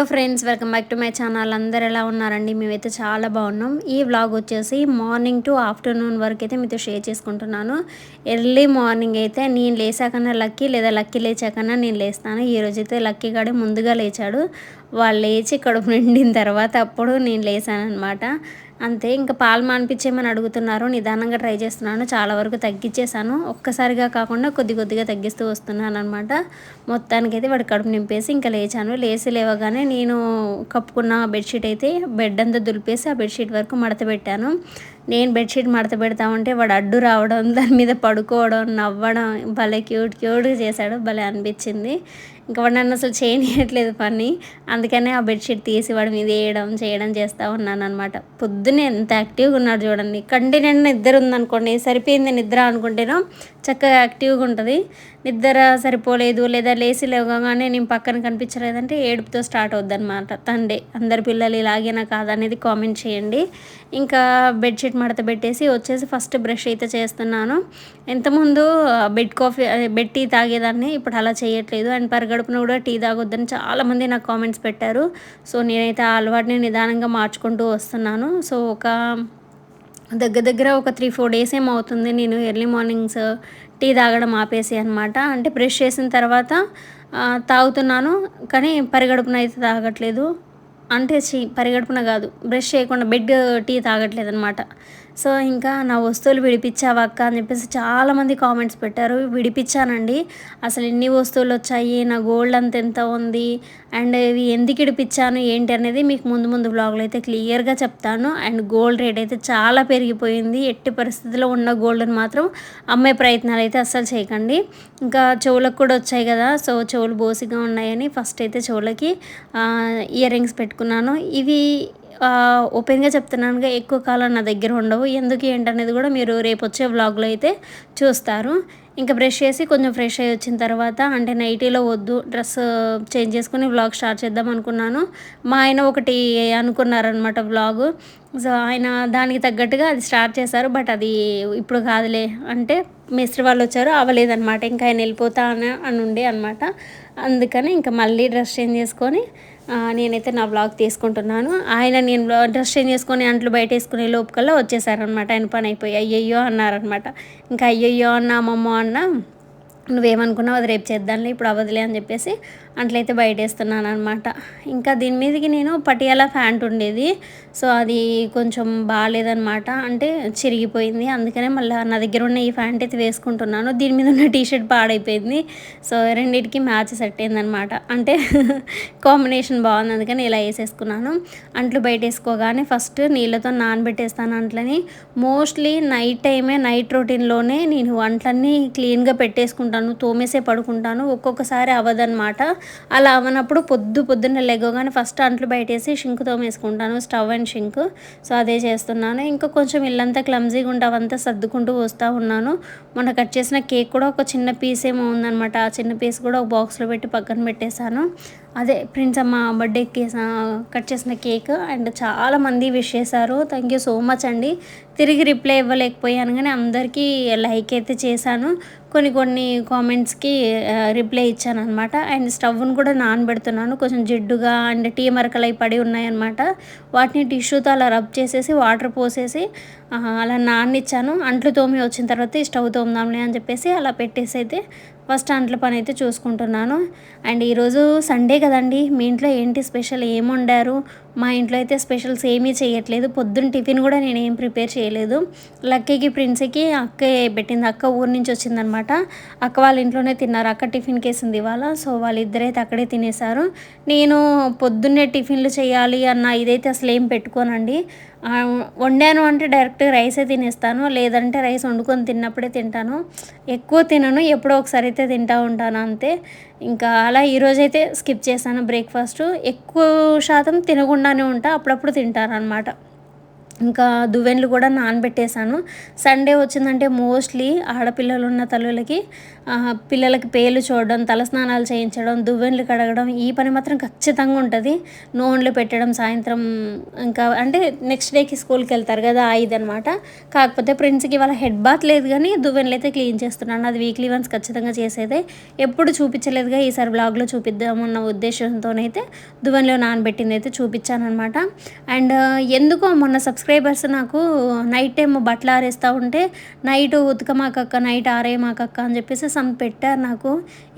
Hello friends welcome back to my channel. అందరు ఎలా ఉన్నారండి? మేమైతే చాలా బాగున్నాం. ఈ వ్లాగ్ వచ్చేసి మార్నింగ్ టు ఆఫ్టర్నూన్ వరకు అయితే మీతో షేర్ చేసుకుంటున్నాను. ఎర్లీ మార్నింగ్ అయితే నేను లేచాకన్నా లక్కీ లేదా లక్కీ లేచాకన్నా నేను లేస్తాను. ఈ రోజైతే లక్కీ గాడే ముందుగా లేచాడు. వాళ్ళు లేచి కడుపు నిండిన తర్వాత అప్పుడు నేను లేచాను అనమాట అంతే ఇంకా పాలు మానిపించేమని అడుగుతున్నారు. నిదానంగా ట్రై చేస్తున్నాను. చాలా వరకు తగ్గించేసాను ఒక్కసారిగా కాకుండా కొద్ది కొద్దిగా తగ్గిస్తూ వస్తున్నాను అనమాట మొత్తానికైతే వాడి వాడు కడుపు నింపేసి ఇంకా లేచాను. లేచి లేవగానే నేను కప్పుకున్న బెడ్షీట్ అయితే బెడ్ అంతా దులిపేసి ఆ బెడ్షీట్ వరకు మడత పెట్టాను. నేను బెడ్షీట్ మడత పెడతా ఉంటే వాడు అడ్డు రావడం దాని మీద పడుకోవడం నవ్వడం భలే క్యూట్ క్యూట్గా చేశాడు భలే అనిపించింది. ఇంకా వాడు నన్ను అసలు చేయనియట్లేదు పని. అందుకనే ఆ బెడ్షీట్ తీసి వాడి మీద వేయడం చేయడం చేస్తూ ఉన్నాను అనమాట పొద్దున్నే ఎంత యాక్టివ్గా ఉన్నాడు చూడండి. కంటి నిద్ర ఉందనుకోండి సరిపోయింది నిద్ర అనుకుంటేనో చక్కగా యాక్టివ్గా ఉంటుంది. నిద్ర సరిపోలేదు లేదా లేచి లేవగానే నేను పక్కన కనిపించలేదంటే ఏడుపుతో స్టార్ట్ అవుద్దనమాట తండే అందరి పిల్లలు ఇలాగేనా కాదనేది కామెంట్ చేయండి. ఇంకా బెడ్షీట్ మడత పెట్టేసి వచ్చేసి ఫస్ట్ బ్రష్ అయితే చేస్తున్నాను. ఇంతకుముందు బెడ్ కాఫీ బెడ్ టీ తాగేదాన్ని ఇప్పుడు అలా చేయట్లేదు. అండ్ పరగడుపున కూడా టీ తాగొద్దని చాలామంది నాకు కామెంట్స్ పెట్టారు. సో నేనైతే ఆ అలవాటుని నిదానంగా మార్చుకుంటూ వస్తున్నాను. సో ఒక దగ్గర దగ్గర ఒక త్రీ ఫోర్ డేస్ ఏమవుతుంది నేను ఎర్లీ మార్నింగ్స్ టీ తాగడం ఆపేసి అనమాట అంటే బ్రష్ చేసిన తర్వాత తాగుతున్నాను కానీ పరిగడుపున అయితే తాగట్లేదు. అంటే పరిగడుపున కాదు బ్రష్ చేయకుండా బెడ్ టీ తాగట్లేదు అనమాట సో ఇంకా నా వస్తువులు విడిపించావా అక్క అని చెప్పేసి చాలామంది కామెంట్స్ పెట్టారు. విడిపించానండి. అసలు ఎన్ని వస్తువులు వచ్చాయి? నా గోల్డ్ అంత ఎంత ఉంది? అండ్ ఇవి ఎందుకు విడిపించాను? ఏంటి అనేది మీకు ముందు ముందు బ్లాగ్లో అయితే క్లియర్గా చెప్తాను. అండ్ గోల్డ్ రేట్ అయితే చాలా పెరిగిపోయింది. ఎట్టి పరిస్థితిలో ఉన్న గోల్డ్ని మాత్రం అమ్మే ప్రయత్నాలు అయితే అస్సలు చేయకండి. ఇంకా చెవులకు కూడా వచ్చాయి కదా సో చెవులు బోసిగా ఉన్నాయని ఫస్ట్ అయితే చెవులకి ఇయర్ రింగ్స్ పెట్టుకున్నాను. ఇవి ఓపెన్గా చెప్తున్నానుగా ఎక్కువ కాలం నా దగ్గర ఉండవు. ఎందుకు ఏంటనేది కూడా మీరు రేపు వచ్చే వ్లాగ్లో అయితే చూస్తారు. ఇంకా బ్రష్ చేసి కొంచెం ఫ్రెష్ అయ్యి వచ్చిన తర్వాత అంటే నైటీలో వద్దు డ్రెస్ చేంజ్ చేసుకుని వ్లాగ్ స్టార్ట్ చేద్దాం అనుకున్నాను. మా ఆయన ఒకటి అనుకున్నారనమాట వ్లాగ్ సో ఆయన దానికి తగ్గట్టుగా అది స్టార్ట్ చేశారు బట్ అది ఇప్పుడు కాదులే. అంటే మిస్త్రి వాళ్ళు వచ్చారు అవ్వలేదన్నమాట. ఇంకా ఆయన వెళ్ళిపోతా అని అని ఉండే అనమాట అందుకని ఇంకా మళ్ళీ డ్రెస్ చేంజ్ చేసుకొని నేనైతే నా బ్లాగ్ తీసుకుంటున్నాను. ఆయన నేను డ్రెస్ చేంజ్ చేసుకొని అంట్లు బయట వేసుకునే లోపుకల్లా వచ్చేసారనమాట ఆయన పని అయిపోయి అయ్యయ్యో అన్నారనమాట ఇంకా అయ్యయ్యో అన్న అమ్మమ్మ అన్న నువ్వేమనుకున్నావు అది రేపు చేద్దాంలే ఇప్పుడు అవ్వదులే అని చెప్పేసి అట్లయితే బయటేస్తున్నాను అనమాట ఇంకా దీని మీదకి నేను పటియాలా ప్యాంట్ ఉండేది. సో అది కొంచెం బాగాలేదనమాట అంటే చిరిగిపోయింది. అందుకనే మళ్ళీ నా దగ్గర ఉన్న ఈ ప్యాంట్ అయితే వేసుకుంటున్నాను. దీని మీద ఉన్న టీషర్ట్ పాడైపోయింది. సో రెండింటికి మ్యాచ్ సెట్ అయిందనమాట అంటే కాంబినేషన్ బాగుంది. అందుకని ఇలా వేసేసుకున్నాను. అంట్లు బయట వేసుకోగానే ఫస్ట్ నీళ్ళతో నానబెట్టేస్తాను అంట్లని. మోస్ట్లీ నైట్ టైమే నైట్ రొటీన్లోనే నేను వంటలన్నీ క్లీన్గా పెట్టేసుకుంటాను. తోమేసే పడుకుంటాను. ఒక్కొక్కసారి అవ్వదనమాట అలా అవనప్పుడు పొద్దు పొద్దున్న లెగ్గగానే ఫస్ట్ అంట్లు బయటేసి షింక్ తోమేసుకుంటాను స్టవ్ అండ్ షింక్. సో అదే చేస్తున్నాను. ఇంకా కొంచెం ఇల్లంతా క్లమ్జీగా ఉంటే అవంతా సర్దుకుంటూ వస్తూ ఉన్నాను. మొన్న కట్ చేసిన కేక్ కూడా ఒక చిన్న పీస్ ఏమో ఉందనమాట ఆ చిన్న పీస్ కూడా ఒక బాక్స్లో పెట్టి పక్కన పెట్టేశాను. అదే ప్రిన్స్ అమ్మ బర్త్డేకి కట్ చేసిన కేక్ అండ్ చాలామంది విష్ చేశారు. థ్యాంక్ యూ సో మచ్ అండి. తిరిగి రిప్లై ఇవ్వలేకపోయాను కానీ అందరికీ లైక్ అయితే చేశాను. కొన్ని కొన్ని కామెంట్స్కి రిప్లై ఇచ్చాను అనమాట అండ్ స్టవ్ను కూడా నానబెడుతున్నాను. కొంచెం జిడ్డుగా అండ్ టీ మరకలు అయి పడి ఉన్నాయన్నమాట. వాటిని టిష్యూతో అలా రబ్ చేసేసి వాటర్ పోసేసి అలా నాన్నిచ్చాను అంట్లు తోమి వచ్చిన తర్వాత ఈ స్టవ్ తోమదాంలే అని చెప్పేసి అలా పెట్టేసి అయితే ఫస్ట్ అంట్ల పని అయితే చూసుకుంటున్నాను. అండ్ ఈరోజు సండే కదండి మీ ఇంట్లో ఏంటి స్పెషల్? ఏం వండారు? మా ఇంట్లో అయితే స్పెషల్స్ ఏమీ చేయట్లేదు. పొద్దున్న టిఫిన్ కూడా నేను ఏం ప్రిపేర్ చేయలేదు. లక్కీకి ప్రిన్స్కి అక్క పెట్టింది. అక్క ఊరి నుంచి వచ్చిందనమాట. అక్క వాళ్ళ ఇంట్లోనే తిన్నారు. అక్క టిఫిన్ కేసింది ఇవాళ. సో వాళ్ళిద్దరైతే అక్కడే తినేశారు. నేను పొద్దున్నే టిఫిన్లు చేయాలి అన్న ఇదైతే అసలు ఏం పెట్టుకోనండి. వండాను అంటే డైరెక్ట్ రైసే తినేస్తాను. లేదంటే రైస్ వండుకొని తిన్నప్పుడే తింటాను. ఎక్కువ తినను. ఎప్పుడో ఒకసారి అయితే తింటూ ఉంటాను అంతే. ఇంకా అలా ఈరోజైతే స్కిప్ చేశాను బ్రేక్ఫాస్ట్. ఎక్కువ శాతం తినకుండానే ఉంటా అప్పుడప్పుడు తింటాను అనమాట ఇంకా దువ్వెన్లు కూడా నానబెట్టేశాను. సండే వచ్చిందంటే మోస్ట్లీ ఆడపిల్లలు ఉన్న తల్లులకి పిల్లలకి పేర్లు చూడడం తలస్నానాలు చేయించడం దువ్వెన్లు కడగడం ఈ పని మాత్రం ఖచ్చితంగా ఉంటుంది. నూనెలు పెట్టడం సాయంత్రం ఇంకా అంటే నెక్స్ట్ డేకి స్కూల్కి వెళ్తారు కదా ఇది అనమాట కాకపోతే ప్రిన్స్కి ఇవాళ హెడ్ బాత్ లేదు కానీ దువ్వెన్లు అయితే క్లీన్ చేస్తున్నాను. అది వీక్లీ వన్స్ ఖచ్చితంగా చేసేదే. ఎప్పుడు చూపించలేదుగా ఈసారి బ్లాగ్లో చూపిద్దామన్న ఉద్దేశంతోనైతే దువ్వెన్లో నానబెట్టింది అయితే చూపించాను అనమాట అండ్ ఎందుకో మొన్న సబ్స్క్రైబ్ సబ్స్క్రైబర్స్ నాకు నైట్ టైం బట్టలు ఆరేస్తూ ఉంటే నైట్ ఉతకమాకక్క నైట్ ఆరేయమాకక్క అని చెప్పేసి సమ్ పెట్టారు నాకు.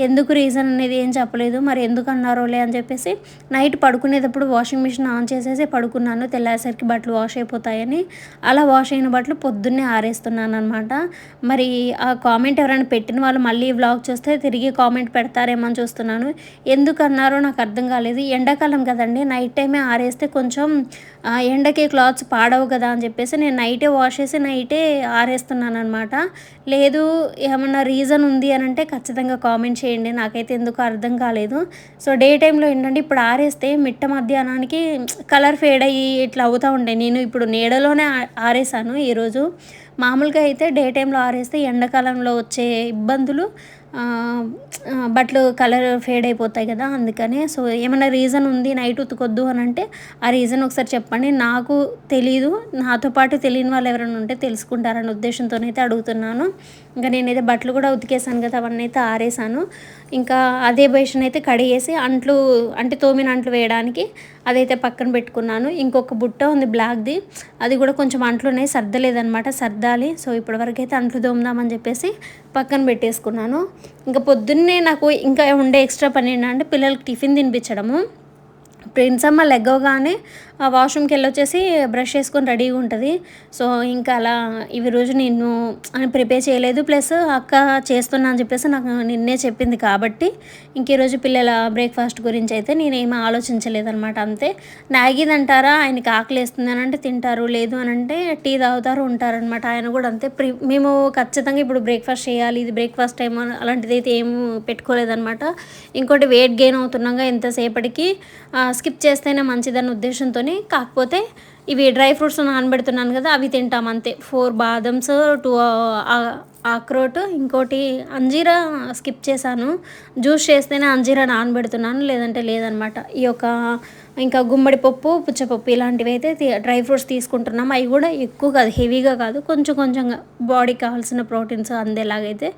ఎందుకు రీజన్ అనేది ఏం చెప్పలేదు మరి ఎందుకు అన్నారోలే అని చెప్పేసి నైట్ పడుకునేటప్పుడు వాషింగ్ మిషన్ ఆన్ చేసేసి పడుకున్నాను. తెల్లాసరికి బట్టలు వాష్ అయిపోతాయని. అలా వాష్ అయిన బట్టలు పొద్దున్నే ఆరేస్తున్నాను అనమాట మరి ఆ కామెంట్ ఎవరైనా పెట్టిన వాళ్ళు మళ్ళీ వ్లాగ్ చూస్తే తిరిగి కామెంట్ పెడతారేమో అని చూస్తున్నాను. ఎందుకు అన్నారో నాకు అర్థం కాలేదు. ఎండాకాలం కదండి నైట్ టైమే ఆరేస్తే కొంచెం ఎండకి క్లాత్స్ పాడవు కదా అని చెప్పేసి నేను నైటే వాష్ చేసి నైటే ఆరేస్తున్నాను అనమాట లేదు ఏమన్నా రీజన్ ఉంది అని అంటే ఖచ్చితంగా కామెంట్ చేయండి. నాకైతే ఎందుకు అర్థం కాలేదు. సో డే టైంలో ఏంటంటే ఇప్పుడు ఆరేస్తే మిట్ట మధ్యాహ్నానికి కలర్ ఫేడ్ అయ్యి ఇట్లా అవుతూ ఉండే. నేను ఇప్పుడు నీడలోనే ఆరేసాను ఈరోజు. మామూలుగా అయితే డే టైంలో ఆరేస్తే ఎండాకాలంలో వచ్చే ఇబ్బందులు బట్టలు కలర్ ఫేడ్ అయిపోతాయి కదా అందుకనే. సో ఏమైనా రీజన్ ఉంది నైట్ ఉతుకొద్దు అని అంటే ఆ రీజన్ ఒకసారి చెప్పండి. నాకు తెలీదు. నాతో పాటు తెలియని వాళ్ళు ఎవరైనా ఉంటే తెలుసుకుంటారన్న ఉద్దేశంతోనైతే అడుగుతున్నాను. ఇంకా నేనైతే బట్టలు కూడా ఉతికేసాను కదా అవన్నీ అయితే ఆరేసాను. ఇంకా అదే బేషన్ అయితే కడిగేసి అంట్లు అంటే తోమిన అంట్లు వేయడానికి అదైతే పక్కన పెట్టుకున్నాను. ఇంకొక బుట్ట ఉంది బ్లాక్ది. అది కూడా కొంచెం అంట్లు ఉన్నాయి సర్దలేదనమాట సర్దాలి. సో ఇప్పటివరకు అయితే అంట్లు తోముదామని చెప్పేసి పక్కన పెట్టేసుకున్నాను. ఇంకా పొద్దున్నే నాకు ఇంకా ఉండే ఎక్స్ట్రా పని ఏంటంటే పిల్లలకి టిఫిన్ తినిపించడము. ప్రిన్సమ్మ లెగ్గవగానే ఆ వాష్రూమ్కి వెళ్ళొచ్చేసి బ్రష్ చేసుకొని రెడీగా ఉంటుంది. సో ఇంకా అలా ఇవి రోజు నేను ప్రిపేర్ చేయలేదు. ప్లస్ అక్క చేస్తున్నా అని చెప్పేసి నాకు నిన్నే చెప్పింది కాబట్టి ఇంక ఈరోజు పిల్లల బ్రేక్ఫాస్ట్ గురించి అయితే నేనేమీ ఆలోచించలేదనమాట అంతే. నాగీది అంటారా ఆయనకి ఆకలి వేస్తుంది అని అంటే తింటారు. లేదు అని అంటే టీ తాగుతారు ఉంటారనమాట ఆయన కూడా అంతే. ప్రి మేము ఖచ్చితంగా ఇప్పుడు బ్రేక్ఫాస్ట్ చేయాలి. ఇది బ్రేక్ఫాస్ట్ టైం అలాంటిది అయితే ఏం పెట్టుకోలేదనమాట ఇంకోటి వెయిట్ గెయిన్ అవుతున్నాగా ఎంతసేపటికి స్కిప్ చేస్తేనే మంచిదన్న ఉద్దేశంతో కాకపోతే ఇవి డ్రై ఫ్రూట్స్ నానబెడుతున్నాను కదా అవి తింటాం అంతే. ఫోర్ బాదమ్స్ టూ ఆక్రోట్ ఇంకోటి అంజీరా స్కిప్ చేశాను. జ్యూస్ చేస్తేనే అంజీరా నానబెడుతున్నాను లేదంటే లేదనమాట. ఈ యొక్క ఇంకా గుమ్మడి పప్పు పుచ్చపప్పు ఇలాంటివి అయితే డ్రై ఫ్రూట్స్ తీసుకుంటున్నాం. అవి కూడా ఎక్కువ కాదు హెవీగా కాదు. కొంచెం కొంచెంగా బాడీకి కావాల్సిన ప్రోటీన్స్ అందేలాగైతే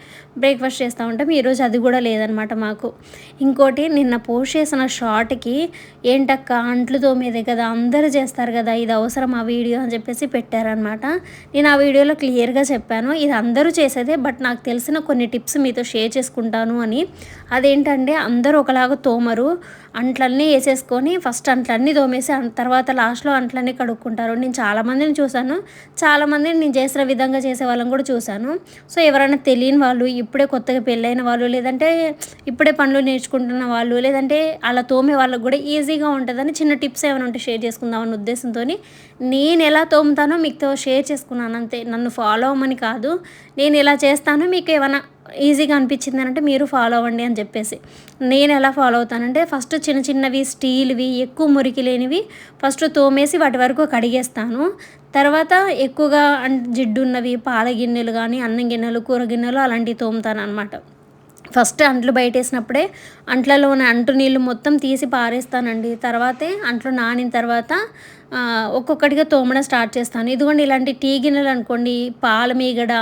బ్రేక్ఫాస్ట్ చేస్తూ ఉంటాం. ఈరోజు అది కూడా లేదనమాట మాకు. ఇంకోటి నిన్న పోస్ట్ చేసిన షార్ట్కి ఏంటక్క అంట్లు తోమేదే కదా అందరూ చేస్తారు కదా ఇది అవసరం ఆ వీడియో అని చెప్పేసి పెట్టారనమాట. నేను ఆ వీడియోలో క్లియర్గా చెప్పాను. ఇది అందరూ చేసేదే బట్ నాకు తెలిసిన కొన్ని టిప్స్ మీతో షేర్ చేసుకుంటాను అని. అదేంటంటే అందరూ ఒకలాగా తోమరు అంట్లన్నీ వేసేసుకొని ఫస్ట్ అంట్లన్నీ తోమేసి తర్వాత లాస్ట్లో అంట్లన్నీ కడుక్కుంటారు. నేను చాలామందిని చూశాను. చాలామందిని నేను చేసిన విధంగా చేసే వాళ్ళని కూడా చూశాను. సో ఎవరైనా తెలియని వాళ్ళు ఇప్పుడే కొత్తగా పెళ్ళైన వాళ్ళు లేదంటే ఇప్పుడే పనులు నేర్చుకుంటున్న వాళ్ళు లేదంటే అలా తోమే వాళ్ళకు కూడా ఈజీగా ఉంటుందని చిన్న టిప్స్ ఏమైనా ఉంటే షేర్ చేసుకుందామన్న ఉద్దేశంతో నేను ఎలా తోముతానో మీతో షేర్ చేసుకున్నాను. అంతే. నన్ను ఫాలో అవ్వమని కాదు. నేను ఎలా చేస్తానో మీకు ఏమైనా ఈజీగా అనిపించింది అంటే మీరు ఫాలో అవ్వండి అని చెప్పేసి. నేను ఎలా ఫాలో అవుతానంటే ఫస్ట్ చిన్న చిన్నవి స్టీల్వి ఎక్కువ మురికి లేనివి ఫస్ట్ తోమేసి వాటి వరకు కడిగేస్తాను. తర్వాత ఎక్కువగా జిడ్డున్నవి పాల గిన్నెలు కానీ అన్నం గిన్నెలు కూర గిన్నెలు అలాంటివి తోముతాను అనమాట ఫస్ట్ అంట్లు బయటేసినప్పుడే అంట్లలో ఉన్న అంటు నీళ్ళు మొత్తం తీసి పారేస్తానండి. తర్వాతే అంట్లు నానిన తర్వాత ఒక్కొక్కటిగా తోమడం స్టార్ట్ చేస్తాను. ఇదిగోండి ఇలాంటి టీ గిన్నెలు అనుకోండి పాల మీగడ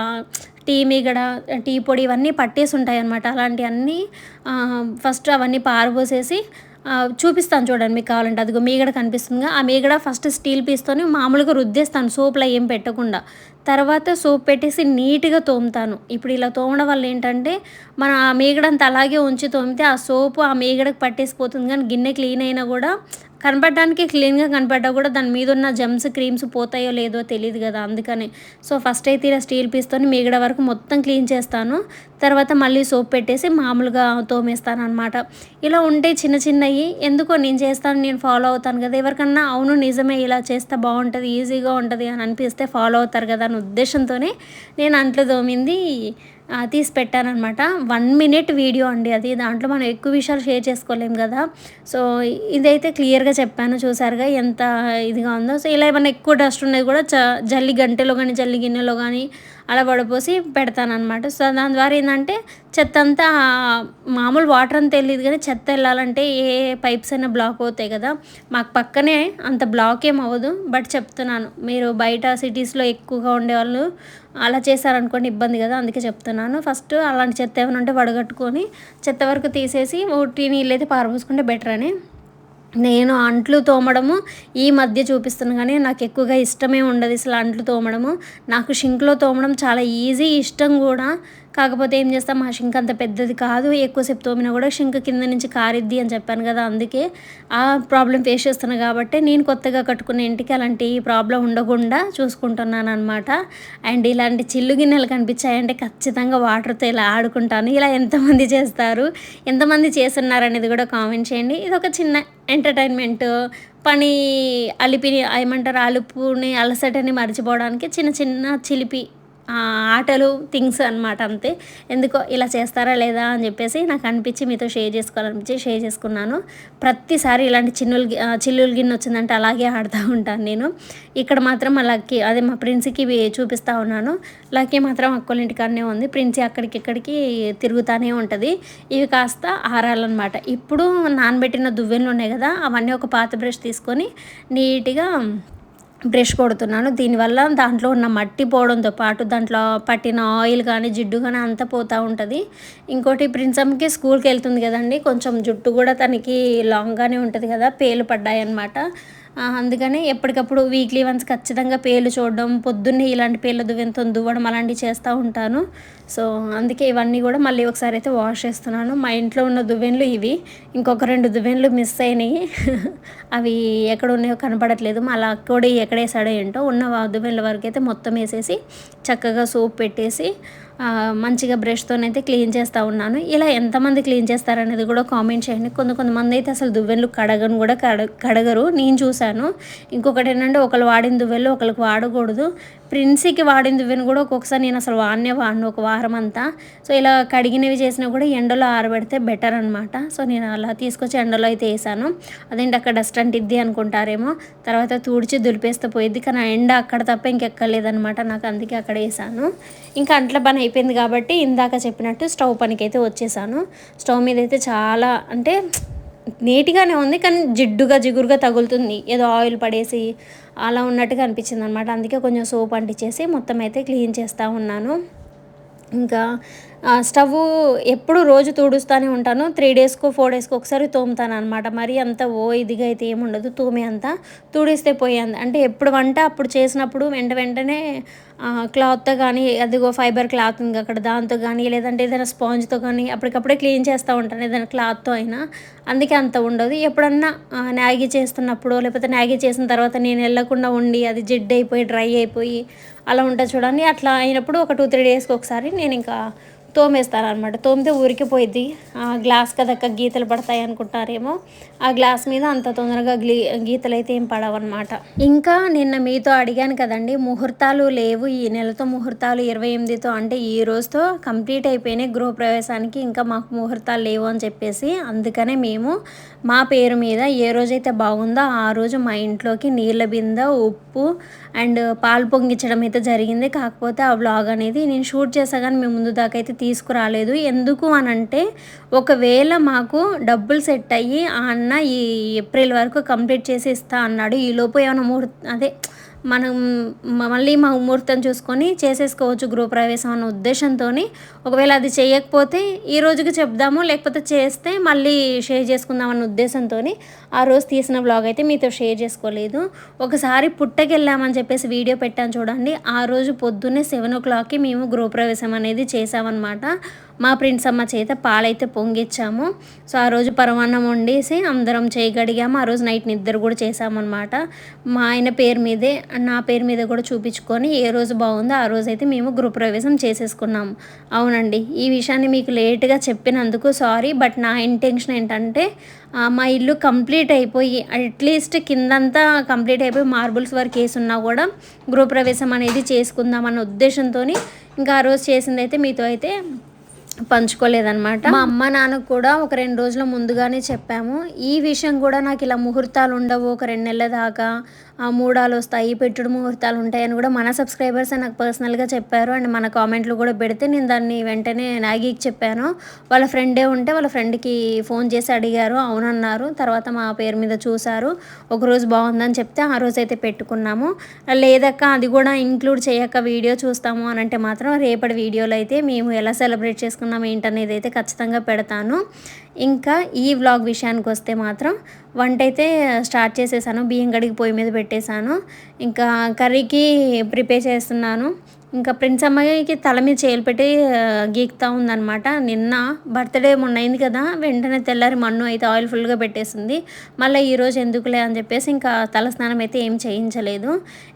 టీ మీగడ టీ పొడి ఇవన్నీ పట్టేసి ఉంటాయి అన్నమాట అలాంటివన్నీ ఫస్ట్ అవన్నీ పారబోసేసి చూపిస్తాను చూడండి మీకు కావాలంటే. అదిగో మీగడ కనిపిస్తుందిగా ఆ మీగడ ఫస్ట్ స్టీల్ పీస్తోని మామూలుగా రుద్దేస్తాను సోప్లో ఏం పెట్టకుండా. తర్వాత సోప్ పెట్టేసి నీట్గా తోముతాను. ఇప్పుడు ఇలా తోమడం వల్ల ఏంటంటే మనం ఆ మీగడంతా అలాగే ఉంచి తోమితే ఆ సోపు ఆ మీగడకు పట్టేసిపోతుంది కానీ గిన్నె క్లీన్ అయినా కూడా కనపడడానికి క్లీన్గా కనపడ్డా కూడా దాని మీద ఉన్న జమ్స్ క్రీమ్స్ పోతాయో లేదో తెలియదు కదా అందుకని. సో ఫస్ట్ అయితే ఇలా స్టీల్ పీస్తో మిగడ వరకు మొత్తం క్లీన్ చేస్తాను. తర్వాత మళ్ళీ సోప్ పెట్టేసి మామూలుగా తోమేస్తాను అనమాట ఇలా ఉంటే చిన్న చిన్నవి ఎందుకో నేను చేస్తాను నేను ఫాలో అవుతాను కదా. ఎవరికన్నా అవును నిజమే ఇలా చేస్తే బాగుంటుంది ఈజీగా ఉంటుంది అని అనిపిస్తే ఫాలో అవుతారు కదా అనే ఉద్దేశంతోనే నేను అంట్లు తోమింది. తీసి పెట్టానమాట వన్ మినిట్ వీడియో అండి అది. దాంట్లో మనం ఎక్కువ విషయాలు షేర్ చేసుకోలేం కదా. సో ఇదైతే క్లియర్గా చెప్పాను చూసారుగా ఎంత ఇదిగా ఉందో. సో ఇలా ఏమైనా ఎక్కువ డస్ట్ ఉన్నది కూడా చ జల్లి గంటెలో కానీ జల్లి గిన్నెలో కానీ అలా వడపోసి పెడతానమాట సో దాని ద్వారా ఏంటంటే చెత్త అంతా మామూలు వాటర్ అంతా తెలియదు కానీ చెత్త వెళ్ళాలంటే ఏ పైప్స్ అయినా బ్లాక్ అవుతాయి కదా. మాకు పక్కనే అంత బ్లాక్ ఏం అవ్వదు. బట్ చెప్తున్నాను మీరు బయట సిటీస్లో ఎక్కువగా ఉండేవాళ్ళు అలా చేశారనుకోండి ఇబ్బంది కదా అందుకే చెప్తున్నాను. ఫస్ట్ అలాంటి చెత్త ఏమైనా ఉంటే వడగట్టుకొని చెత్త వరకు తీసేసి ఊటి నీళ్ళు అయితే పారబోసుకుంటే బెటర్ అని నేను అంట్లు తోమడము ఈ మధ్య చూపిస్తున్నాను కానీ నాకు ఎక్కువగా ఇష్టమే ఉండదు అసలు అంట్లు తోమడము. నాకు షింక్లో తోమడం చాలా ఈజీ. ఇష్టం కూడా కాకపోతే ఏం చేస్తాం మా షింక్ అంత పెద్దది కాదు ఎక్కువసేపు తోమినా కూడా షింక్ కింద నుంచి కారిద్ది అని చెప్పాను కదా అందుకే ఆ ప్రాబ్లం ఫేస్ చేస్తున్నాను కాబట్టి నేను కొత్తగా కట్టుకున్న ఇంటికి అలాంటి ప్రాబ్లం ఉండకుండా చూసుకుంటున్నాను అనమాట అండ్ ఇలాంటి చిల్లు గిన్నెలు కనిపించాయంటే ఖచ్చితంగా వాటర్తో ఇలా ఆడుకుంటాను. ఇలా ఎంతమంది చేస్తారు ఎంతమంది చేస్తున్నారు అనేది కూడా కామెంట్ చేయండి. ఇది ఒక చిన్న ఎంటర్టైన్మెంట్. పని అలిపిని ఏమంటారు అలుపుని అలసటని మర్చిపోవడానికి చిన్న చిన్న చిలిపి ఆటలు థింగ్స్ అనమాట అంతే. ఎందుకో ఇలా చేస్తారా లేదా అని చెప్పేసి నాకు అనిపించి మీతో షేర్ చేసుకోవాలనిపించి షేర్ చేసుకున్నాను. ప్రతిసారి ఇలాంటి చిన్నులు గి- చిల్లులు గిన్నె వచ్చిందంటే అలాగే ఆడుతూ ఉంటాను నేను. ఇక్కడ మాత్రం మా లక్కీ అదే మా ప్రిన్స్కి ఇవి చూపిస్తూ ఉన్నాను. లక్కీ మాత్రం అక్కోళ్ళ ఉంది. ప్రిన్స్ అక్కడికి ఇక్కడికి తిరుగుతూనే ఉంటుంది. ఇవి కాస్త ఆరాలన్నమాట. ఇప్పుడు నానబెట్టిన దువ్వెనలు ఉన్నాయి కదా అవన్నీ ఒక పాత బ్రష్ తీసుకొని నీట్గా బ్రష్ కొడుతున్నాను. దీనివల్ల దాంట్లో ఉన్న మట్టి పోవడంతో పాటు దాంట్లో పట్టిన ఆయిల్ కానీ జిడ్డు కానీ అంతా పోతూ ఉంటుంది. ఇంకోటి ప్రిన్సమ్కి స్కూల్కి వెళ్తుంది కదండి. కొంచెం జుట్టు కూడా తనకి లాంగ్గానే ఉంటుంది కదా. పేలు పడ్డాయి అన్నమాట అందుకని ఎప్పటికప్పుడు వీక్లీ వన్స్ ఖచ్చితంగా పేర్లు చూడడం పొద్దున్నే ఇలాంటి పేర్లు దువ్వెంతో దువ్వడం అలాంటివి చేస్తూ ఉంటాను. సో అందుకే ఇవన్నీ కూడా మళ్ళీ ఒకసారి అయితే వాష్ చేస్తున్నాను. మా ఇంట్లో ఉన్న దువ్వెన్లు ఇవి. ఇంకొక రెండు దువ్వెన్లు మిస్ అయినాయి. అవి ఎక్కడ ఉన్నాయో కనపడట్లేదు. మళ్ళీ కూడా ఎక్కడేసాడో ఏంటో ఉన్న దువ్వెన్ల వరకు అయితే మొత్తం వేసేసి చక్కగా సోప్ పెట్టేసి మంచిగా బ్రష్తోనైతే క్లీన్ చేస్తూ ఉన్నాను. ఇలా ఎంతమంది క్లీన్ చేస్తారనేది కూడా కామెంట్ చేయండి. కొంత కొంతమంది అయితే అసలు దువ్వెనలు కడగను కూడా కడ కడగరు. నేను చూశాను. ఇంకొకటి ఏంటంటే ఒకళ్ళు వాడిన దువ్వెలు ఒకరికి వాడకూడదు. ప్రిన్సీకి వాడిన దువ్వెను కూడా ఒక్కొక్కసారి నేను అసలు వాడినే వాడిను ఒక వారం అంతా సో ఇలా కడిగినవి చేసినా కూడా ఎండలో ఆరబెడితే బెటర్ అనమాట సో నేను అలా తీసుకొచ్చి ఎండలో అయితే వేసాను. అదేంటి అక్కడ డస్ట్ అంటిద్ది అనుకుంటారేమో. తర్వాత తుడిచి దులిపేస్తే పోయిద్ది. కానీ ఆ ఎండ అక్కడ తప్ప ఇంకెక్కలేదనమాట నాకు అందుకే అక్కడ వేసాను. ఇంకా అంట్ల పని అయిపోయింది కాబట్టి ఇందాక చెప్పినట్టు స్టవ్ పనికైతే వచ్చేసాను. స్టవ్ మీద అయితే చాలా అంటే నీట్గానే ఉంది కానీ జిడ్డుగా జిగురుగా తగులుతుంది. ఏదో ఆయిల్ పడేసి అలా ఉన్నట్టుగా అనిపించింది అనమాట అందుకే కొంచెం సోప్ అంటించేసి మొత్తం అయితే క్లీన్ చేస్తూ ఉన్నాను. ఇంకా స్టవ్ ఎప్పుడు రోజు తుడుస్తూనే ఉంటాను. త్రీ డేస్కో ఫోర్ డేస్కో ఒకసారి తోముతాను అనమాట మరి అంత ఓ ఇదిగా అయితే ఏముండదు తోమే అంత తుడిస్తే పోయేంత. అంటే ఎప్పుడు వంట అప్పుడు చేసినప్పుడు వెంట వెంటనే క్లాత్తో కానీ అదిగో ఫైబర్ క్లాత్ ఉంది అక్కడ దాంతో కానీ లేదంటే ఏదైనా స్పాంజ్తో కానీ అప్పటికప్పుడే క్లీన్ చేస్తూ ఉంటాను. ఏదైనా క్లాత్తో అయినా. అందుకే అంత ఉండదు. ఎప్పుడన్నా ఆ, చేస్తున్నప్పుడు లేకపోతే మ్యాగీ చేసిన తర్వాత నేను వెళ్ళకుండా ఉండి అది జిడ్ అయిపోయి డ్రై అయిపోయి అలా ఉంటుంది చూడండి. అట్లా అయినప్పుడు ఒక టూ త్రీ డేస్కి ఒకసారి నేను ఇంకా తోమేస్తారనమాట తోమితే ఊరికిపోయిద్ది ఆ గ్లాస్ కదక్క గీతలు పడతాయి అనుకుంటారేమో. ఆ గ్లాస్ మీద అంత తొందరగా గ్లీ గీతలు అయితే ఏం పడవన్నమాట. ఇంకా నిన్న మీతో అడిగాను కదండి ముహూర్తాలు లేవు. ఈ నెలతో ముహూర్తాలు ఇరవై ఎనిమిదితో అంటే ఈ రోజుతో కంప్లీట్ అయిపోయినాయి గృహప్రవేశానికి. ఇంకా మాకు ముహూర్తాలు లేవు అని చెప్పేసి అందుకనే మేము మా పేరు మీద ఏ రోజైతే బాగుందో ఆ రోజు మా ఇంట్లోకి నీళ్ళ బింద ఉప్పు అండ్ పాలు పొంగించడం అయితే జరిగింది. కాకపోతే ఆ వ్లాగ్ అనేది నేను షూట్ చేసా కానీ మేము ముందు దాకా అయితే తీసుకురాలేదు. ఎందుకు అని అంటే ఒకవేళ మాకు డబ్బులు సెట్ అయ్యి ఆ అన్న ఈ ఏప్రిల్ వరకు కంప్లీట్ చేసి ఇస్తా అన్నాడు. ఈలోపు ఏమైనా ముహూర్త అదే మనం మళ్ళీ మా ముహూర్తం చూసుకొని చేసేసుకోవచ్చు గృహప్రవేశం అన్న ఉద్దేశంతో ఒకవేళ అది చేయకపోతే ఈ రోజుకి చెప్దాము లేకపోతే చేస్తే మళ్ళీ షేర్ చేసుకుందాం అన్న ఉద్దేశంతో ఆ రోజు తీసిన బ్లాగ్ అయితే మీతో షేర్ చేసుకోలేదు. ఒకసారి పుట్టకెళ్ళామని చెప్పేసి వీడియో పెట్టాను చూడండి. ఆ రోజు పొద్దున్నే సెవెన్ ఓ క్లాక్కి మేము గృహప్రవేశం అనేది చేసామన్నమాట మా ప్రిన్స్ అమ్మ చేత పాలైతే పొంగిచ్చాము. సో ఆ రోజు పరమాన్నం వండేసి అందరం చేయగడిగాము. ఆ రోజు నైట్ నిద్ర కూడా చేసామన్నమాట మా ఆయన పేరు మీదే నా పేరు మీద కూడా చూపించుకొని ఏ రోజు బాగుందో ఆ రోజు అయితే మేము గృహప్రవేశం చేసేసుకున్నాము. అవునండి ఈ విషయాన్ని మీకు లేట్గా చెప్పినందుకు సారీ బట్ నా ఇంటెన్షన్ ఏంటంటే మా ఇల్లు కంప్లీట్ అయిపోయి అట్లీస్ట్ కిందంతా కంప్లీట్ అయిపోయి మార్బుల్స్ వరకు వేసున్నా కూడా గృహప్రవేశం అనేది చేసుకుందామన్న ఉద్దేశంతో ఇంకా ఆ రోజు చేసింది అయితే మీతో అయితే పంచుకోలేదన్నమాట. మా అమ్మ నాన్నకు కూడా ఒక రెండు రోజుల ముందుగానే చెప్పాము. ఈ విషయం కూడా నాకు ఇలా ముహూర్తాలు ఉండవు ఒక రెండు నెలల దాకా మూడాలు వస్తాయి పెట్టుడు ముహూర్తాలు ఉంటాయని కూడా మన సబ్స్క్రైబర్స్ నాకు పర్సనల్గా చెప్పారు. అండ్ మన కామెంట్లు కూడా పెడితే నేను దాన్ని వెంటనే నాగికి చెప్పాను. వాళ్ళ ఫ్రెండే ఉంటే వాళ్ళ ఫ్రెండ్కి ఫోన్ చేసి అడిగారు అవునన్నారు. తర్వాత మా పేరు మీద చూశారు. ఒకరోజు బాగుందని చెప్తే ఆ రోజు అయితే పెట్టుకున్నాము. లేదక్క అది కూడా ఇంక్లూడ్ చేయక వీడియో చూస్తాము అని అంటే మాత్రం రేపటి వీడియోలో అయితే మేము ఎలా సెలబ్రేట్ చేసుకున్నాం ఏంటనేది అయితే ఖచ్చితంగా పెడతాను. ఇంకా ఈ వ్లాగ్ విషయానికి వస్తే మాత్రం వంట అయితే స్టార్ట్ చేసేసాను బియ్యం కడిగి పొయ్యి మీద పెట్టేశాను. ఇంకా కర్రీకి ప్రిపేర్ చేస్తున్నాను. ఇంకా ప్రిన్స్ అమ్మాయికి తల మీద చేలు పెట్టి గీక్తా ఉందనమాట నిన్న బర్త్డే మొన్న అయింది కదా వెంటనే తెల్లారి మన్ను అయితే ఆయిల్ ఫుల్గా పెట్టేసింది. మళ్ళీ ఈరోజు ఎందుకులే అని చెప్పేసి ఇంకా తల స్నానం అయితే ఏం చేయించలేదు.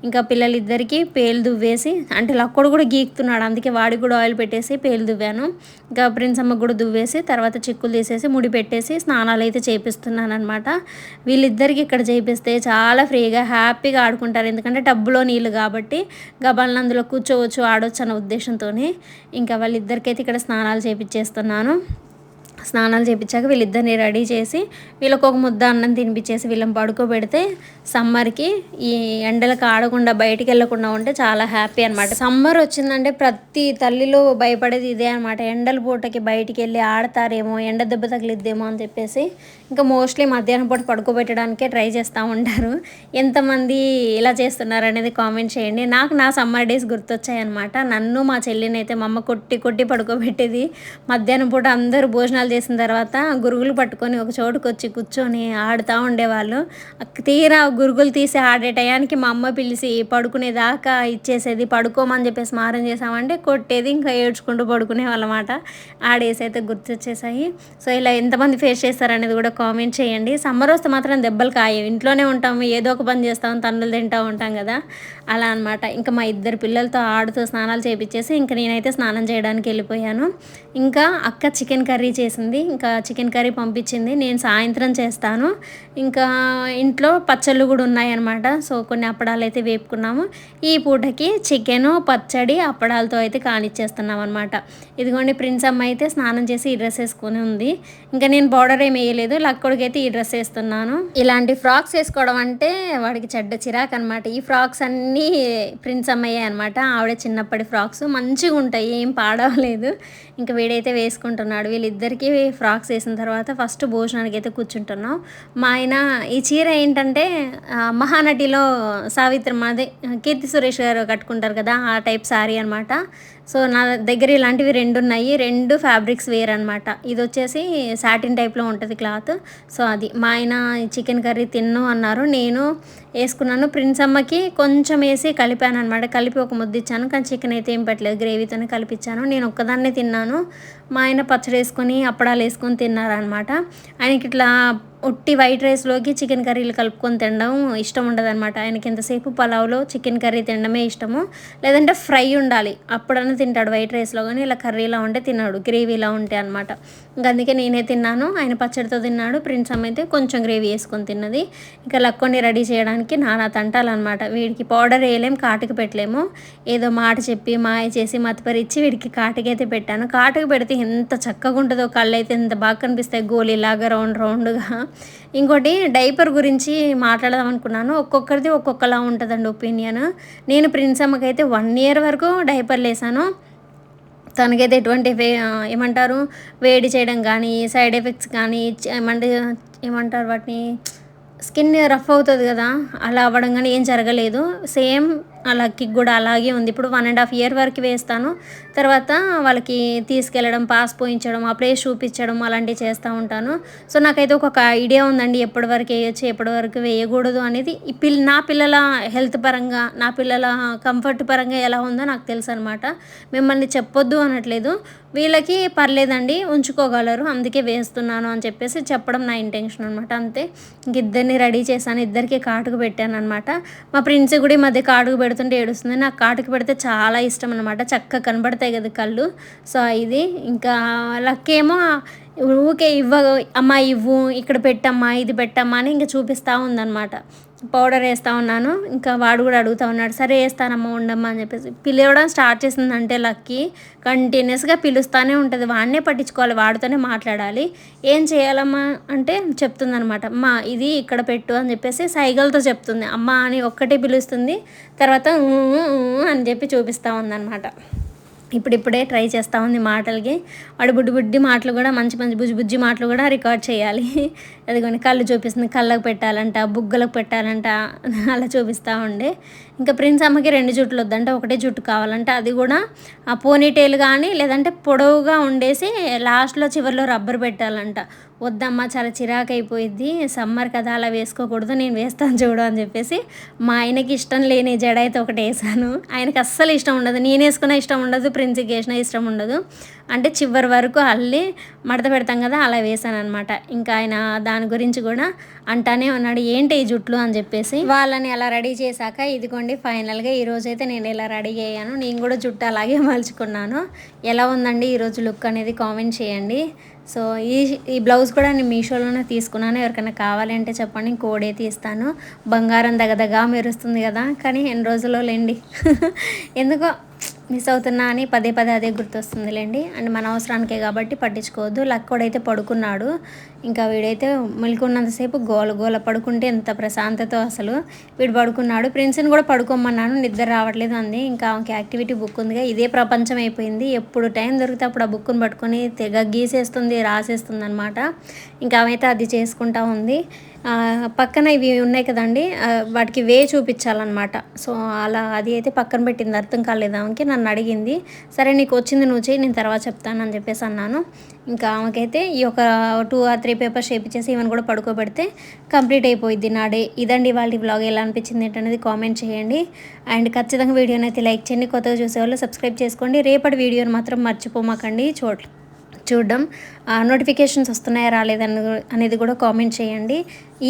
ఇంకా పిల్లలిద్దరికీ పేలు దువ్వేసి అంటే లక్కడు కూడా గీకుతున్నాడు అందుకే వాడికి కూడా ఆయిల్ పెట్టేసి పేలు దువ్వాను. ఇంకా ప్రిన్స్ అమ్మ కూడా దువ్వేసి తర్వాత చిక్కులు తీసేసి ముడి పెట్టేసి స్నానాలు అయితే చేపిస్తున్నాను అనమాట వీళ్ళిద్దరికి ఇక్కడ చేపిస్తే చాలా ఫ్రీగా హ్యాపీగా ఆడుకుంటారు. ఎందుకంటే టబ్బులో నీళ్ళు కాబట్టి గబాలను అందులో కూర్చోవచ్చు ఆడవచ్చు అన్న ఉద్దేశంతోనే ఇంకా వాళ్ళిద్దరికైతే ఇక్కడ స్నానాలు చేపించేస్తున్నాను స్నానాలు చేపించాక వీళ్ళిద్దరిని రెడీ చేసి వీళ్ళకు ఒక ముద్ద అన్నం తినిపించేసి వీళ్ళని పడుకోబెడితే సమ్మర్కి ఈ ఎండలకు ఆడకుండా బయటికి వెళ్ళకుండా ఉంటే చాలా హ్యాపీ అనమాట సమ్మర్ వచ్చిందంటే ప్రతి తల్లిలో భయపడేది ఇదే అనమాట ఎండల పూటకి బయటికి వెళ్ళి ఆడతారేమో ఎండ దెబ్బ తగిలిద్దేమో అని చెప్పేసి ఇంకా మోస్ట్లీ మధ్యాహ్నం పూట పడుకోబెట్టడానికే ట్రై చేస్తూ ఉంటారు. ఎంతమంది ఇలా చేస్తున్నారు అనేది కామెంట్ చేయండి. నాకు నా సమ్మర్ డేస్ గుర్తొచ్చాయన్నమాట. నన్ను మా చెల్లిని అయితే మా అమ్మ కొట్టి కొట్టి పడుకోబెట్టేది. మధ్యాహ్నం పూట అందరూ భోజనాలు చేసిన తర్వాత గురుగులు పట్టుకొని ఒక చోటుకు వచ్చి కూర్చొని ఆడుతూ ఉండేవాళ్ళు. తీరా గురుగులు తీసి ఆడే టయానికి మా అమ్మ పిలిచి పడుకునేదాకా ఇచ్చేసేది పడుకోమని చెప్పేసి మారం చేసామంటే కొట్టేది ఇంకా ఏడ్చుకుంటూ పడుకునే వాళ్ళమాట ఆడేసి అయితే గుర్తొచ్చేసాయి. సో ఇలా ఎంతమంది ఫేస్ చేస్తారనేది కూడా కామెంట్ చేయండి. సమ్మర్ వస్తే మాత్రం దెబ్బలు కాయ. ఇంట్లోనే ఉంటాము ఏదో ఒక పని చేస్తాం తన్నులు తింటూ ఉంటాం కదా. అలా అనమాట ఇంకా మా ఇద్దరు పిల్లలతో ఆడుతూ స్నానాలు చేపించేసి ఇంకా నేనైతే స్నానం చేయడానికి వెళ్ళిపోయాను. ఇంకా అక్క చికెన్ కర్రీ చేసింది. ఇంకా చికెన్ కర్రీ పంపించింది. నేను సాయంత్రం చేస్తాను. ఇంకా ఇంట్లో పచ్చళ్ళు కూడా ఉన్నాయన్నమాట సో కొన్ని అప్పడాలు అయితే వేపుకున్నాము. ఈ పూటకి చికెను పచ్చడి అప్పడాలతో అయితే కానిచ్చేస్తున్నాం అనమాట ఇదిగోండి ప్రిన్స్ అమ్మ అయితే స్నానం చేసి ఈ డ్రెస్ వేసుకొని ఉంది. ఇంకా నేను బార్డర్ ఏమి వేయలేదు. లక్కడికి ఈ డ్రెస్ వేస్తున్నాను. ఇలాంటి ఫ్రాక్స్ వేసుకోవడం అంటే వాడికి చెడ్డ చిరాకు అనమాట ఈ ఫ్రాక్స్ అన్నీ ప్రిన్స్ అమ్మయ్యే అనమాట ఆవిడ చిన్నప్పటి ఫ్రాక్స్. మంచిగా ఉంటాయి. ఏం పాడవలేదు. ఇంకా వీడైతే వేసుకుంటున్నాడు. వీళ్ళిద్దరికీ ఫ్రాక్స్ వేసిన తర్వాత ఫస్ట్ భోజనానికి అయితే కూర్చుంటున్నాం. మా ఆయన ఈ చీర ఏంటంటే మహానటిలో సావిత్రి మాదే కీర్తి సురేష్ గారు కట్టుకుంటారు కదా ఆ టైప్ శారీ అనమాట సో నా దగ్గర ఇలాంటివి రెండు ఉన్నాయి రెండు ఫ్యాబ్రిక్స్ వేర్ అనమాట ఇది వచ్చేసి సాటిన్ టైప్లో ఉంటుంది క్లాత్. సో అది మా ఆయన చికెన్ కర్రీ తిన్ను అన్నారు. నేను వేసుకున్నాను. ప్రిన్స్ అమ్మకి కొంచెం వేసి కలిపాను అనమాట కలిపి ఒక ముద్ద ఇచ్చాను కానీ చికెన్ అయితే ఏం పెట్టలేదు. గ్రేవీతోనే కలిపించాను నేను ఒక్కదాన్నే తిన్నాను. మా ఆయన పచ్చడి వేసుకొని అప్పడాలు వేసుకొని తిన్నారనమాట ఆయనకి ఇట్లా ఉట్టి వైట్ రైస్లోకి చికెన్ కర్రీలు కలుపుకొని తినడం ఇష్టం ఉండదన్నమాట. ఆయనకి ఎంతసేపు పలావ్లో చికెన్ కర్రీ తినడమే ఇష్టము. లేదంటే ఫ్రై ఉండాలి. అప్పుడన్నా తింటాడు వైట్ రైస్లో కానీ ఇలా కర్రీలా ఉంటే తిన్నాడు గ్రేవీలా ఉంటే అనమాట అందుకే నేనే తిన్నాను. ఆయన పచ్చడితో తిన్నాడు. ప్రిన్స్ అమ్మ అయితే కొంచెం గ్రేవీ వేసుకొని తిన్నది. ఇంకా లక్కొని రెడీ చేయడానికి నానా తంటాలన్నమాట. వీడికి పౌడర్ వేయలేం కాటుకు పెట్టలేము. ఏదో మాట చెప్పి మాయ చేసి మతపరిచ్చి వీడికి కాటుకి అయితే పెట్టాను. కాటుకు పెడితే ఎంత చక్కగా ఉంటుందో కళ్ళు అయితే ఎంత బాగా కనిపిస్తాయి. గోళీలాగా రౌండ్ రౌండ్గా. ఇంకోటి డైపర్ గురించి మాట్లాడదాం అనుకున్నాను. ఒక్కొక్కరిది ఒక్కొక్కలా ఉంటుందండి ఒపీనియన్. నేను ప్రిన్స్ అమ్మకైతే వన్ ఇయర్ వరకు డైపర్లు వేసాను తనకైతే ఎటువంటి ఏమంటారు వేడి చేయడం కానీ సైడ్ ఎఫెక్ట్స్ కానీ ఏమంటే ఏమంటారు వాటిని స్కిన్ రఫ్ అవుతుంది కదా అలా అవ్వడం కానీ ఏం జరగలేదు. సేమ్ లక్కీకి కూడా అలాగే ఉంది. ఇప్పుడు వన్ అండ్ హాఫ్ ఇయర్ వరకు వేస్తాను. తర్వాత వాళ్ళకి తీసుకెళ్ళడం పాస్ పోయించడం ఆ ప్లేస్ చూపించడం అలాంటివి చేస్తూ ఉంటాను. సో నాకైతే ఒక ఐడియా ఉందండి ఎప్పటి వరకు వేయచ్చు ఎప్పటి వరకు వేయకూడదు అనేది. ఈ పిల్ నా పిల్లల హెల్త్ పరంగా నా పిల్లల కంఫర్ట్ పరంగా ఎలా ఉందో నాకు తెలుసు అనమాట మిమ్మల్ని చెప్పొద్దు అనట్లేదు. వీళ్ళకి పర్లేదండి ఉంచుకోగలరు అందుకే వేస్తున్నాను అని చెప్పేసి చెప్పడం నా ఇంటెన్షన్ అనమాట అంతే. ఇంక ఇద్దరిని రెడీ చేశాను ఇద్దరికి కాటుకు పెట్టాను అనమాట మా ప్రిన్స్ కూడా ఈ మధ్య కాటుకు పెడుతుంటే ఏడుస్తుంది. నాకు కాటుకు పెడితే చాలా ఇష్టం అనమాట చక్కగా కనబడతాయి కదా కళ్ళు. సో ఇది ఇంకా లక్కేమో ఊకే ఇవ్వ అమ్మా ఇవ్వు ఇక్కడ పెట్టమ్మా ఇది పెట్టమ్మా అని ఇంకా చూపిస్తూ ఉందన్నమాట. పౌడర్ వేస్తూ ఉన్నాను. ఇంకా వాడు కూడా అడుగుతూ ఉన్నాడు సరే వేస్తానమ్మా ఉండమ్మా అని చెప్పేసి. పిలవడం స్టార్ట్ చేసిందంటే లక్కీ. కంటిన్యూస్గా పిలుస్తూనే ఉంటుంది. వాడినే పట్టించుకోవాలి వాడితోనే మాట్లాడాలి. ఏం చేయాలమ్మా? అంటే చెప్తుందనమాట. అమ్మా ఇది ఇక్కడ పెట్టు అని చెప్పేసి సైగలతో చెప్తుంది. అమ్మ అని ఒక్కటే పిలుస్తుంది. తర్వాత అని చెప్పి చూపిస్తూ ఉందన్నమాట ఇప్పుడిప్పుడే ట్రై చేస్తూ ఉంది మాటలకి. వాడు బుడ్డి బుడ్డి మాటలు కూడా మంచి మంచి బుజ్జి బుజ్జి మాటలు కూడా రికార్డ్ చేయాలి. అదిగోని కళ్ళు చూపిస్తుంది కళ్ళకు పెట్టాలంట బుగ్గలకు పెట్టాలంట అలా చూపిస్తూ ఉండే. ఇంకా ప్రిన్స్ అమ్మకి రెండు జుట్లు వద్దంటే ఒకటే జుట్టు కావాలంట. అది కూడా ఆ పోనీటైల్ కానీ లేదంటే పొడవుగా ఉండేసి లాస్ట్లో చివరిలో రబ్బర్ పెట్టాలంట. వద్దమ్మా చాలా చిరాకు అయిపోయింది సమ్మర్ కదా అలా వేసుకోకూడదు నేను వేస్తాను చూడు అని చెప్పేసి మా ఆయనకి ఇష్టం లేని జడ అయితే ఒకటి వేసాను. ఆయనకి అస్సలు ఇష్టం ఉండదు. నేను వేసుకున్న ఇష్టం ఉండదు ప్రిన్స్కి వేసిన ఇష్టం ఉండదు. అంటే చివరి వరకు అల్లి మడత పెడతాం కదా అలా వేసాను అనమాట ఇంకా ఆయన దాని గురించి కూడా అంటానే ఉన్నాడు ఏంటి ఈ జుట్లు? అని చెప్పేసి. వాళ్ళని అలా రెడీ చేశాక ఇదిగోండి ఫైనల్గా ఈ రోజు అయితే నేను ఇలా రెడీ అయ్యాను. నేను కూడా జుట్టు అలాగే మలుచుకున్నాను. ఎలా ఉందండి ఈరోజు లుక్ అనేది కామెంట్ చేయండి. సో ఈ ఈ బ్లౌజ్ కూడా నేను మీషోలోనే తీసుకున్నాను. ఎవరికైనా కావాలంటే చెప్పండి కోడ్ అయితే ఇస్తాను బంగారం దగదగా మెరుస్తుంది కదా. కానీ ఎన్ని రోజుల్లో లేండి. ఎందుకో మిస్ అవుతున్నా అని పదే పదే అదే గుర్తొస్తుందిలేండి. అండ్ మన అవసరానికే కాబట్టి పట్టించుకోవద్దు. లక్కోడైతే పడుకున్నాడు. ఇంకా వీడైతే మెలుకున్నంతసేపు గోల గోల పడుకుంటే ఎంత ప్రశాంతతో అసలు. వీడు పడుకున్నాడు. ప్రిన్స్ని కూడా పడుకోమన్నాను. నిద్ర రావట్లేదు అంది. ఇంకా ఆమెకి యాక్టివిటీ బుక్ ఉందిగా. ఇదే ప్రపంచం అయిపోయింది. ఎప్పుడు టైం దొరికితే అప్పుడు ఆ బుక్ని పట్టుకొని తెగ గీసేస్తుంది రాసేస్తుంది అనమాట ఇంకా ఆమె అయితే అది చేసుకుంటా ఉంది. పక్కన ఇవి ఉన్నాయి కదండి. వాటికి వే చూపించాలన్నమాట. సో అలా అది అయితే పక్కన పెట్టింది. అర్థం కాలేదు ఆమెకి. నన్ను అడిగింది సరే నీకు వచ్చింది నువ్వు చేయి నేను తర్వాత చెప్తాను అని చెప్పేసి అన్నాను. ఇంకా ఆమెకైతే ఈ ఒక టూ ఆర్ త్రీ పేపర్స్ చేపించేసి ఈవెన్ కూడా పడుకోబెడితే కంప్లీట్ అయిపోయింది నా డే. ఇదండి వాళ్ళ బ్లాగ్ ఎలా అనిపించింది ఏంటనేది కామెంట్ చేయండి. అండ్ ఖచ్చితంగా వీడియోని అయితే లైక్ చేయండి. కొత్తగా చూసేవాళ్ళు సబ్స్క్రైబ్ చేసుకోండి. రేపటి వీడియోని మాత్రం మర్చిపోమాకండి. చూడ చూడడం. నోటిఫికేషన్స్ వస్తున్నాయా రాలేదని అనేది కూడా కామెంట్ చేయండి.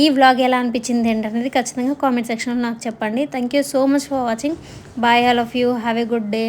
ఈ వ్లాగ్ ఎలా అనిపించింది ఏంటనేది ఖచ్చితంగా కామెంట్ సెక్షన్లో నాకు చెప్పండి. Thank you so much for watching bye all of you have a good day